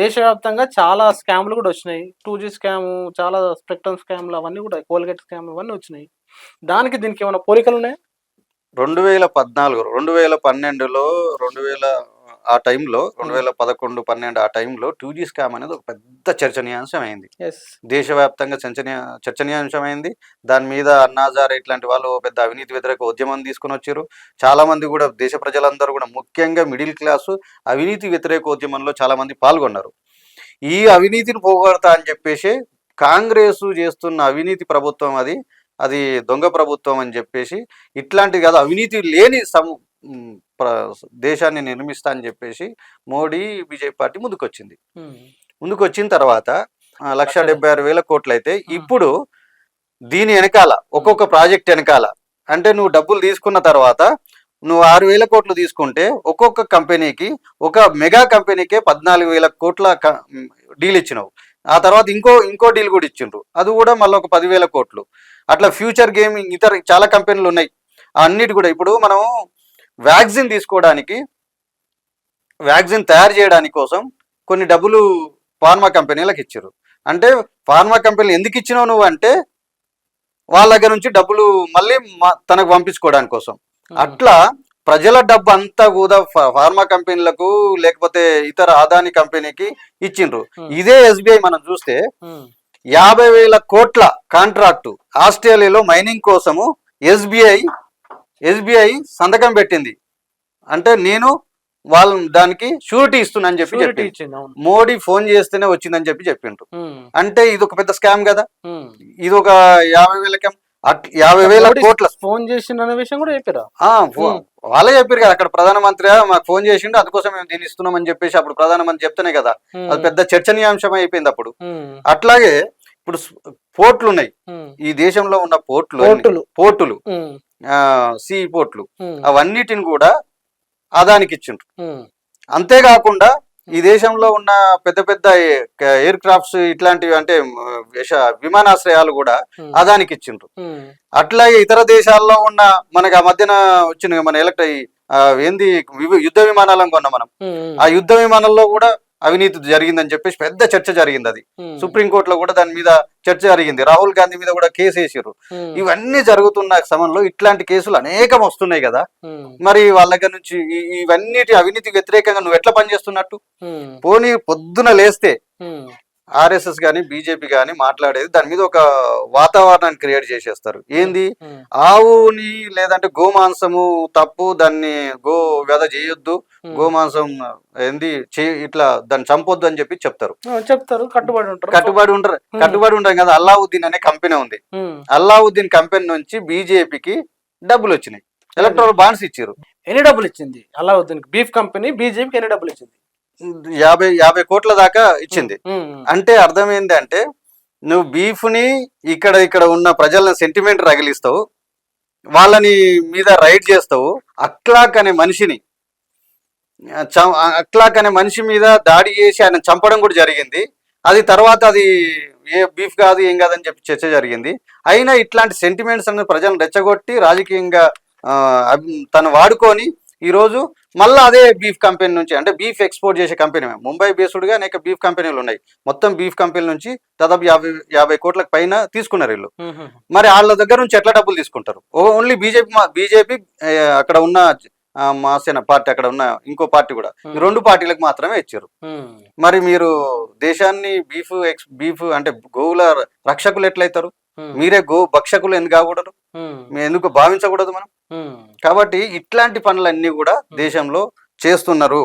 దేశవ్యాప్తంగా చాలా స్కామ్లు కూడా వచ్చినాయి. టూ జీ స్కామ్ చాలా స్పెక్ట్రమ్ స్కామ్లు అవన్నీ కూడా కోల్గేట్ స్కామ్ ఇవన్నీ వచ్చినాయి. దానికి దీనికి ఏమైనా పోలికలు ఉన్నాయి? రెండు వేల పద్నాలుగు రెండు వేల పన్నెండులో రెండు వేల ఆ టైంలో రెండు వేల పదకొండు పన్నెండు ఆ టైంలో టూ జీ స్కామ్ అనేది ఒక పెద్ద చర్చనీయాంశం అయింది దేశవ్యాప్తంగా చర్చనీయ చర్చనీయాంశమైంది. దాని మీద అన్నాజార్ ఇట్లాంటి వాళ్ళు పెద్ద అవినీతి వ్యతిరేక ఉద్యమం తీసుకుని వచ్చారు చాలా మంది కూడా దేశ ప్రజలందరూ కూడా ముఖ్యంగా మిడిల్ క్లాసు అవినీతి వ్యతిరేక ఉద్యమంలో చాలా మంది పాల్గొన్నారు. ఈ అవినీతిని పోగొడతా అని చెప్పేసి కాంగ్రెస్ చేస్తున్న అవినీతి ప్రభుత్వం అది అది దొంగ ప్రభుత్వం అని చెప్పేసి ఇట్లాంటిది కాదు అవినీతి లేని ప్ర- దేశాన్ని నిర్మిస్తా అని చెప్పేసి మోడీ బీజేపీ పార్టీ ముందుకొచ్చింది. ముందుకు వచ్చిన తర్వాత లక్ష డెబ్బై ఆరు వేల కోట్లు అయితే ఇప్పుడు దీని వెనకాల ఒక్కొక్క ప్రాజెక్ట్ వెనకాల అంటే నువ్వు డబ్బులు తీసుకున్న తర్వాత నువ్వు ఆరు వేల కోట్లు తీసుకుంటే ఒక్కొక్క కంపెనీకి ఒక మెగా కంపెనీకే పద్నాలుగు వేల కోట్ల డీల్ ఇచ్చినావు. ఆ తర్వాత ఇంకో ఇంకో డీల్ కూడా ఇచ్చిండ్రు. అది కూడా మళ్ళీ ఒక పదివేల కోట్లు. అట్లా ఫ్యూచర్ గేమింగ్ ఇతర చాలా కంపెనీలు ఉన్నాయి. అన్నిటి కూడా ఇప్పుడు మనం వ్యాక్సిన్ తీసుకోవడానికి వ్యాక్సిన్ తయారు చేయడానికి కోసం కొన్ని డబ్బులు ఫార్మా కంపెనీలకు ఇచ్చారు. అంటే ఫార్మా కంపెనీలు ఎందుకు ఇచ్చినావు నువ్వు అంటే వాళ్ళ దగ్గర నుంచి డబ్బులు మళ్ళీ తనకు పంపించుకోవడానికి కోసం. అట్లా ప్రజల డబ్బు అంతా కూడా ఫార్మా కంపెనీలకు లేకపోతే ఇతర ఆదాని కంపెనీకి ఇచ్చిండ్రు. ఇదే ఎస్బీఐ మనం చూస్తే యాభై వేల కోట్ల కాంట్రాక్టు ఆస్ట్రేలియాలో మైనింగ్ కోసము ఎస్బీఐ ఎస్బీఐ సంతకం పెట్టింది. అంటే నేను వాళ్ళ దానికి షూరిటీ ఇస్తున్నా అని చెప్పి మోడీ ఫోన్ చేస్తేనే వచ్చిందని చెప్పి చెప్పిండ్రు. ఉమ్, అంటే ఇది ఒక పెద్ద స్కామ్ కదా. ఇది ఒక యాభై అట్- యాభై వేల కోట్ల ఫోన్ చేసిన అనే విషయం కూడా చెప్పారా. వాళ్ళే చెప్పారు కదా అక్కడ ప్రధానమంత్రి మాకు ఫోన్ చేసిండు అందుకోసం మేము దీన్ని ఇస్తున్నామని చెప్పేసి అప్పుడు ప్రధానమంత్రి చెప్తేనే కదా. అది పెద్ద చర్చనీయాంశం అయిపోయింది అప్పుడు. అట్లాగే ఇప్పుడు పోర్ట్లు ఉన్నాయి ఈ దేశంలో ఉన్న పోర్ట్లు పోర్టులు. సి పోర్ట్లు. అవన్నిటిని కూడా అదానికి ఇచ్చిండ్రు. అంతేకాకుండా ఈ దేశంలో ఉన్న పెద్ద పెద్ద ఎయిర్ క్రాఫ్ట్స్ ఇట్లాంటివి అంటే విమానాశ్రయాలు కూడా అదానికి ఇచ్చిండ్రు. అట్లాగే ఇతర దేశాల్లో ఉన్న మనకి ఆ మధ్యన వచ్చిన మన ఎలక్ట్ ఏంది యుద్ధ విమానాలను కొన్నాం మనం. ఆ యుద్ధ విమానాల్లో కూడా అవినీతి జరిగిందని చెప్పేసి పెద్ద చర్చ జరిగింది అది. సుప్రీంకోర్టులో కూడా దాని మీద చర్చ జరిగింది. రాహుల్ గాంధీ మీద కూడా కేసు వేసారు ఇవన్నీ జరుగుతున్న సమయంలో ఇట్లాంటి కేసులు అనేకం వస్తున్నాయి కదా. మరి వాళ్ళ దగ్గర నుంచి ఇవన్నిటి అవినీతి వ్యతిరేకంగా నువ్వు ఎట్లా పనిచేస్తున్నట్టు? పోనీ పొద్దున లేస్తే ఆర్ఎస్ఎస్ గాని బీజేపీ గాని మాట్లాడేది దాని మీద ఒక వాతావరణాన్ని క్రియేట్ చేసేస్తారు. ఏంది? ఆవుని లేదంటే గోమాంసము తప్పు దాన్ని గో వ్యధ చేయొద్దు. గోమాంసం ఏంది? ఇట్లా దాన్ని చంపొద్దు అని చెప్పి చెప్తారు. చెప్తారు. కట్టుబడి ఉంటారు. కట్టుబడి ఉండరు కట్టుబడి ఉండరు కదా అల్లావుద్దీన్ అనే కంపెనీ ఉంది. అల్లావుద్దీన్ కంపెనీ నుంచి బీజేపీకి డబ్బులు వచ్చినాయి. ఎలక్ట్రల్ బాండ్స్ ఇచ్చారు. ఎన్ని డబ్బులు ఇచ్చింది? అలావుద్దీన్ బీఫ్ కంపెనీ బీజేపీకి ఎన్ని డబ్బులు ఇచ్చింది? యాభై యాభై కోట్ల దాకా ఇచ్చింది. అంటే అర్థం ఏంటంటే నువ్వు బీఫ్ని ఇక్కడ ఇక్కడ ఉన్న ప్రజలను సెంటిమెంట్ రగిలిస్తావు వాళ్ళని మీద రైడ్ చేస్తావు అక్లాక్ అనే మనిషిని అక్లాక్ అనే మనిషి మీద దాడి చేసి ఆయన చంపడం కూడా జరిగింది. అది తర్వాత అది ఏ బీఫ్ కాదు ఏం కాదని చెప్పి చర్చ జరిగింది. అయినా ఇట్లాంటి సెంటిమెంట్స్ అనేది ప్రజలను రెచ్చగొట్టి రాజకీయంగా తను వాడుకొని ఈరోజు మళ్ళీ అదే బీఫ్ కంపెనీ నుంచి అంటే బీఫ్ ఎక్స్పోర్ట్ చేసే కంపెనీ ముంబై బేస్డ్గా అనేక బీఫ్ కంపెనీలు ఉన్నాయి. మొత్తం బీఫ్ కంపెనీ నుంచి దాదాపు యాభై యాభై కోట్లకు పైన తీసుకున్నారు వీళ్ళు. మరి వాళ్ళ దగ్గర నుంచి ఎట్లా డబ్బులు తీసుకుంటారు? ఓన్లీ బీజేపీ బీజేపీ అక్కడ ఉన్న మాసేన పార్టీ అక్కడ ఉన్న ఇంకో పార్టీ కూడా ఈ రెండు పార్టీలకు మాత్రమే ఇచ్చారు. మరి మీరు దేశాన్ని బీఫ్ ఎక్స్ బీఫ్ అంటే గోవుల రక్షకులు ఎట్లయితారు? మీరే గో భక్షకులు ఎందుకు కాకూడదు? ఎందుకు భావించకూడదు మనం. కాబట్టి ఇట్లాంటి పనులన్నీ కూడా దేశంలో చేస్తున్నారు.